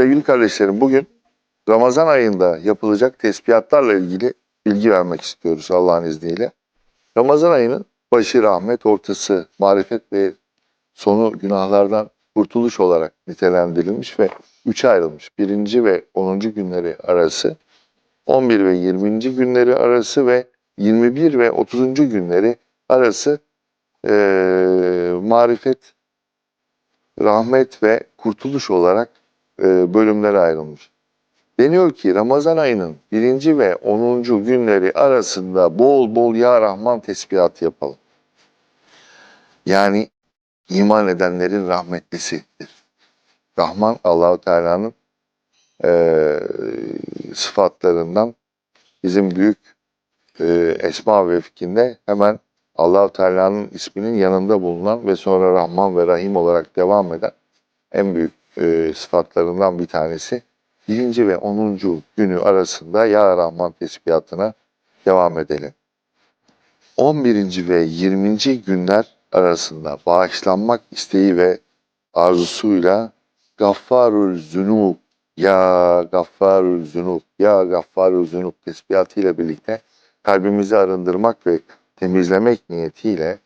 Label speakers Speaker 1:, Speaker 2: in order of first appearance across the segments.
Speaker 1: Sevgili kardeşlerim bugün Ramazan ayında yapılacak tesbihatlarla ilgili bilgi vermek istiyoruz Allah'ın izniyle. Ramazan ayının başı rahmet, ortası marifet ve sonu günahlardan kurtuluş olarak nitelendirilmiş ve üçe ayrılmış. Birinci ve 10. günleri arası, 11 ve 20. günleri arası ve 21 ve 30. günleri arası eee, marifet, rahmet ve kurtuluş olarak e, bölümlere ayrılmış. Deniyor ki Ramazan ayının birinci ve 10. günleri arasında bol bol Ya Rahman tesbihatı yapalım. Yani iman edenlerin rahmetlisidir. Rahman Allahu Teala'nın e, sıfatlarından bizim büyük e, esma ve fikinde hemen Allahu Teala'nın isminin yanında bulunan ve sonra Rahman ve Rahim olarak devam eden en büyük e, sıfatlarından bir tanesi. Birinci ve onuncu günü arasında Ya Rahman tesbihatına devam edelim. 11. ve 20. günler arasında bağışlanmak isteği ve arzusuyla Gaffarül Zünub Ya Gaffarül Zünub Ya Gaffarül Zünub tesbihatıyla birlikte kalbimizi arındırmak ve temizlemek niyetiyle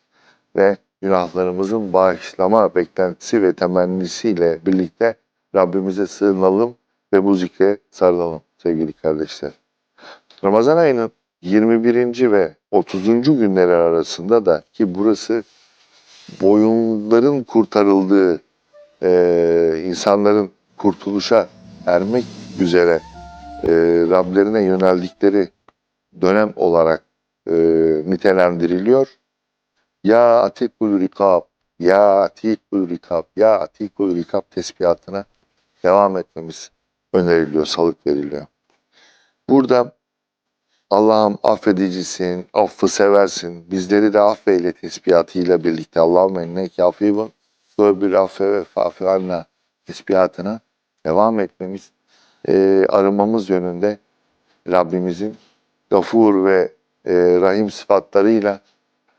Speaker 1: ve günahlarımızın bağışlama beklentisi ve temennisiyle birlikte Rabbimize sığınalım ve bu zikre sarılalım sevgili kardeşler. Ramazan ayının 21. ve 30. günleri arasında da ki burası boyunların kurtarıldığı, eee, insanların kurtuluşa ermek üzere eee Rablerine yöneldikleri dönem olarak eee, nitelendiriliyor. Ya atikul rikab, ya atikul rikab, ya atikul rikab tesbihatına devam etmemiz öneriliyor, salık veriliyor. Burada Allah'ım affedicisin, affı seversin, bizleri de affeyle tesbihatıyla birlikte Allahümme enneke afivun ve bir affe ve fafi anna tesbihatına devam etmemiz, eee, arınmamız yönünde Rabbimizin gafur ve eee, rahim sıfatlarıyla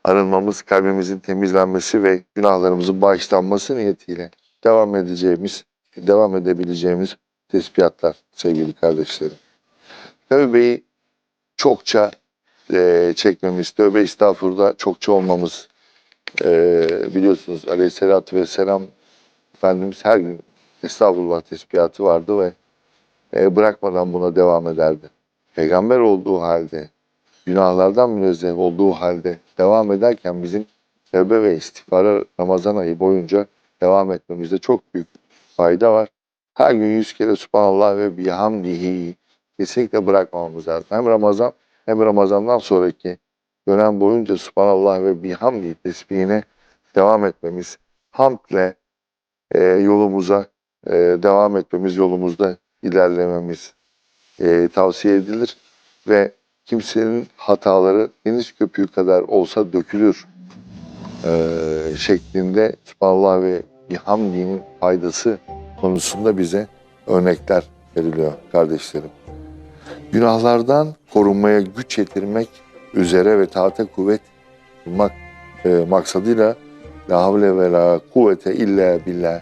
Speaker 1: arınmamız, kalbimizin temizlenmesi ve günahlarımızın bağışlanması niyetiyle devam edeceğimiz, devam edebileceğimiz tesbihatlar sevgili kardeşlerim. Tövbeyi çokça eee, çekmemiz, tövbe estağfurullah çokça olmamız eee, biliyorsunuz aleyhissalatü vesselam Efendimiz her gün estağfurullah tesbihatı vardı ve eee, bırakmadan buna devam ederdi. Peygamber olduğu halde, günahlardan münezzeh olduğu halde devam ederken bizim tövbe ve istiğfara Ramazan ayı boyunca devam etmemizde çok büyük fayda var. Her gün yüz kere Subhanallah ve bihamdihi kesinlikle bırakmamamız lazım. Hem Ramazan hem Ramazan'dan sonraki dönem boyunca Subhanallah ve bihamdi tesbihine devam etmemiz, hamdle e, yolumuza e, devam etmemiz, yolumuzda ilerlememiz e, tavsiye edilir ve kimsenin hataları deniz köpüğü kadar olsa dökülür e, şeklinde Subhanallah ve bihamdinin faydası konusunda bize örnekler veriliyor kardeşlerim. Günahlardan korunmaya güç yetirmek üzere ve taate kuvvet bulmak e, maksadıyla La havle ve la kuvvete illa billah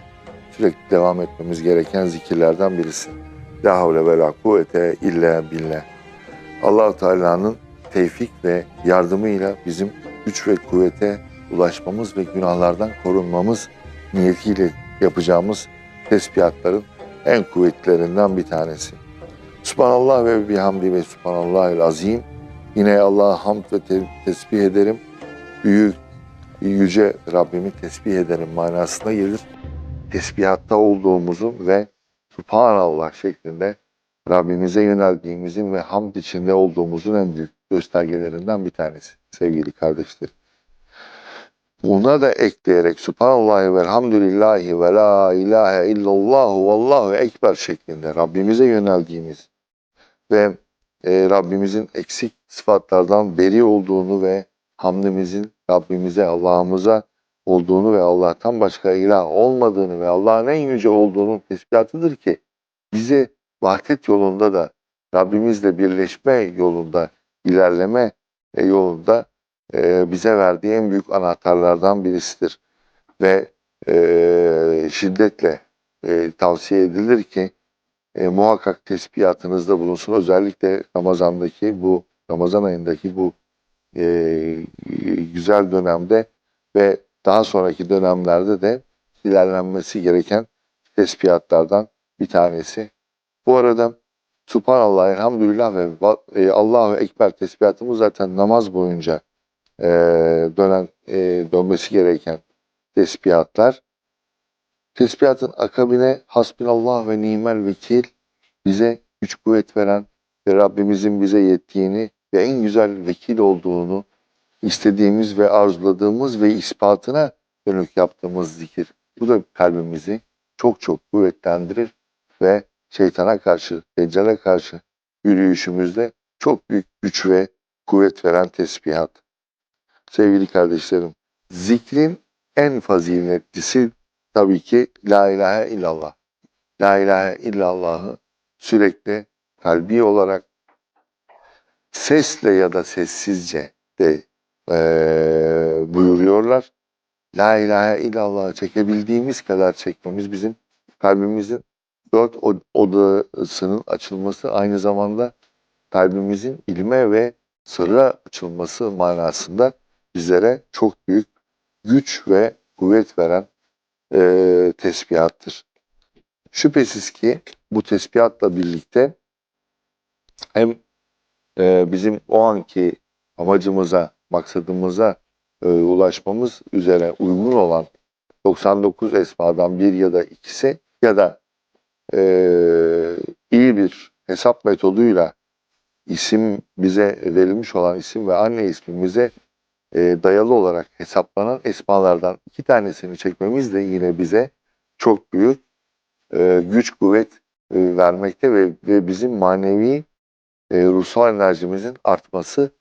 Speaker 1: sürekli devam etmemiz gereken zikirlerden birisi. La havle ve la kuvvete illa billah. Allah Teala'nın tevfik ve yardımıyla bizim güç ve kuvvete ulaşmamız ve günahlardan korunmamız niyetiyle yapacağımız tesbihatların en kuvvetlilerinden bir tanesi. Subhanallah ve bihamdi ve subhanallahil azim. Yine Allah'a hamd ve te- tesbih ederim. Büyük, yüce Rabbimi tesbih ederim manasına gelir. Tesbihatta olduğumuzun ve Subhanallah şeklinde Rabbimize yöneldiğimizin ve hamd içinde olduğumuzun en büyük göstergelerinden bir tanesi sevgili kardeşlerim. Buna da ekleyerek Subhanallah ve elhamdülillahi ve la ilahe illallah vallahu ekber şeklinde Rabbimize yöneldiğimiz ve e, Rabbimizin eksik sıfatlardan beri olduğunu ve hamdimizin Rabbimize, Allah'ımıza olduğunu ve Allah'tan başka ilah olmadığını ve Allah'ın en yüce olduğunun tespihatıdır ki bize vahdet yolunda da Rabbimizle birleşme yolunda, ilerleme e, yolunda e, bize verdiği en büyük anahtarlardan birisidir. Ve e, şiddetle tavsiye edilir ki muhakkak tesbihatınızda bulunsun. Özellikle Ramazan'daki bu Ramazan ayındaki bu güzel dönemde ve daha sonraki dönemlerde de ilerlenmesi gereken tesbihatlardan bir tanesi. Bu arada Subhanallah, Elhamdülillah ve e, Allahu Ekber tesbihatımız zaten namaz boyunca e, dönen e, dönmesi gereken tesbihatlar. Tesbihatın akabine Hasbinallah ve nimel vekil bize güç kuvvet veren ve Rabbimizin bize yettiğini ve en güzel vekil olduğunu istediğimiz ve arzuladığımız ve ispatına dönük yaptığımız zikir. Bu da kalbimizi çok çok kuvvetlendirir ve şeytana karşı, deccale karşı yürüyüşümüzde çok büyük güç ve kuvvet veren tesbihat. Sevgili kardeşlerim, zikrin en faziletlisi tabii ki La ilahe illallah. La ilahe illallah'ı sürekli kalbi olarak sesle ya da sessizce de eee, buyuruyorlar. La ilahe illallah'ı çekebildiğimiz kadar çekmemiz bizim kalbimizin dört od- odasının açılması aynı zamanda kalbimizin ilme ve sırra açılması manasında bizlere çok büyük güç ve kuvvet veren eee tesbihattır. Şüphesiz ki bu tesbihatla birlikte hem eee, bizim o anki amacımıza, maksadımıza eee, ulaşmamız üzere uygun olan 99 esmadan bir ya da ikisi ya da eee, iyi bir hesap metoduyla isim bize verilmiş olan isim ve anne ismimize eee, dayalı olarak hesaplanan esmalardan iki tanesini çekmemiz de yine bize çok büyük eee, güç kuvvet eee, vermekte ve, ve bizim manevi eee, ruhsal enerjimizin artması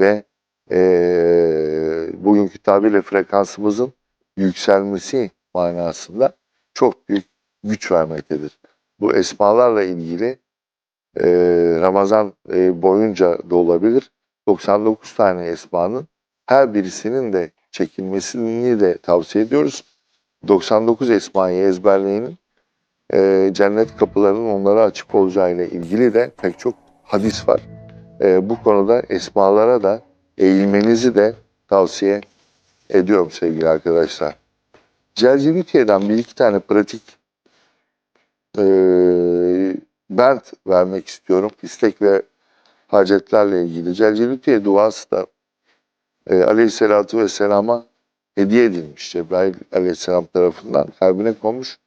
Speaker 1: ve eee, bugünkü tabirle frekansımızın yükselmesi manasında çok büyük güç vermektedir. Bu esmalarla ilgili eee, Ramazan eee, boyunca da olabilir. 99 tane esmanın her birisinin de çekilmesini de tavsiye ediyoruz. 99 esmayı ezberleyenin eee, cennet kapılarının onlara açık olacağı ile ilgili de pek çok hadis var. Eee, bu konuda esmalara da eğilmenizi de tavsiye ediyorum sevgili arkadaşlar. Celcibitiye'den bir iki tane pratik eee bent vermek istiyorum. İstek ve hacetlerle ilgili. Celcibitiye duası da eee aleyhissalatü vesselama hediye edilmiş. Cebrail aleyhisselam tarafından kalbine konmuş.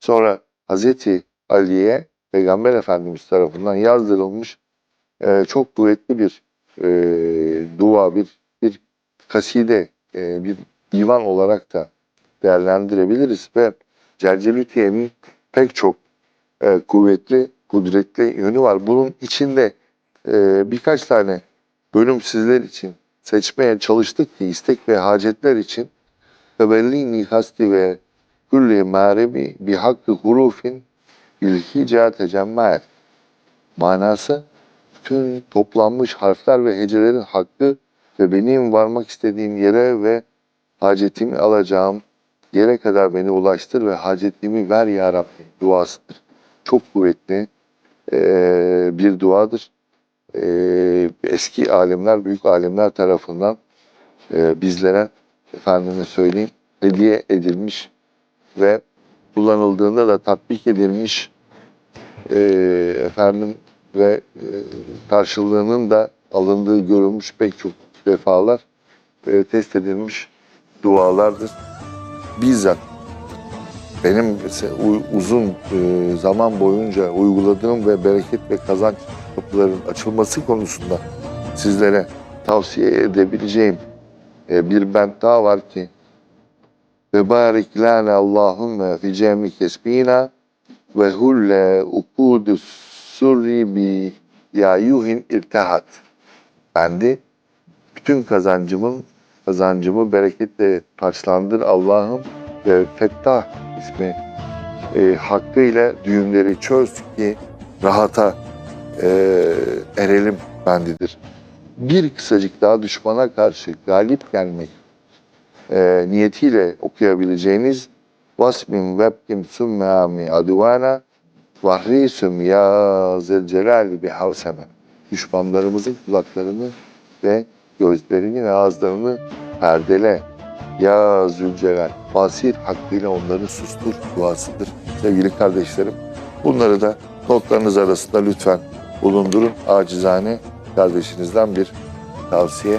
Speaker 1: Sonra Hazreti Ali'ye Peygamber Efendimiz tarafından yazdırılmış eee, çok kuvvetli bir eee, dua, bir bir kaside, eee, bir divan olarak da değerlendirebiliriz ve Celcelütiye'nin pek çok eee, kuvvetli, kudretli yönü var. Bunun içinde eee, birkaç tane bölüm sizler için seçmeye çalıştık ki istek ve hacetler için Tebellini hasti ve kulli mağribi bi hakkı hurufin ilhica tecemmel manası bütün toplanmış harfler ve hecelerin hakkı ve benim varmak istediğim yere ve hacetimi alacağım yere kadar beni ulaştır ve hacetimi ver ya Rabbi duasıdır. Çok kuvvetli eee, bir duadır. Eee, eski alimler, büyük alimler tarafından eee, bizlere efendime söyleyeyim hediye edilmiş ve kullanıldığında da tatbik edilmiş eee, efendim ve eee, karşılığının da alındığı görülmüş pek çok defalar eee, test edilmiş dualardır. Bizzat benim uzun eee, zaman boyunca uyguladığım ve bereket ve kazanç kapıların açılması konusunda sizlere tavsiye edebileceğim eee, bir bent daha var ki ve barik lana Allahümme fi cemi kesbina ve hulle ukudu surri bi ya yuhin irtehat. Bendi bütün kazancımın kazancımı bereketle taçlandır Allah'ım ve Fettah ismi e, hakkıyla düğümleri çöz ki rahata e, erelim bendidir. Bir kısacık daha düşmana karşı galip gelmek e, niyetiyle okuyabileceğiniz Vasmin webkim summeami aduvana Vahrisüm ya zelcelal bi havseme. Düşmanlarımızın kulaklarını ve gözlerini ve ağızlarını perdele. Ya Zülcelal. Fasih hakkıyla onları sustur duasıdır. Sevgili kardeşlerim bunları da notlarınız arasında lütfen bulundurun. Acizane kardeşinizden bir tavsiye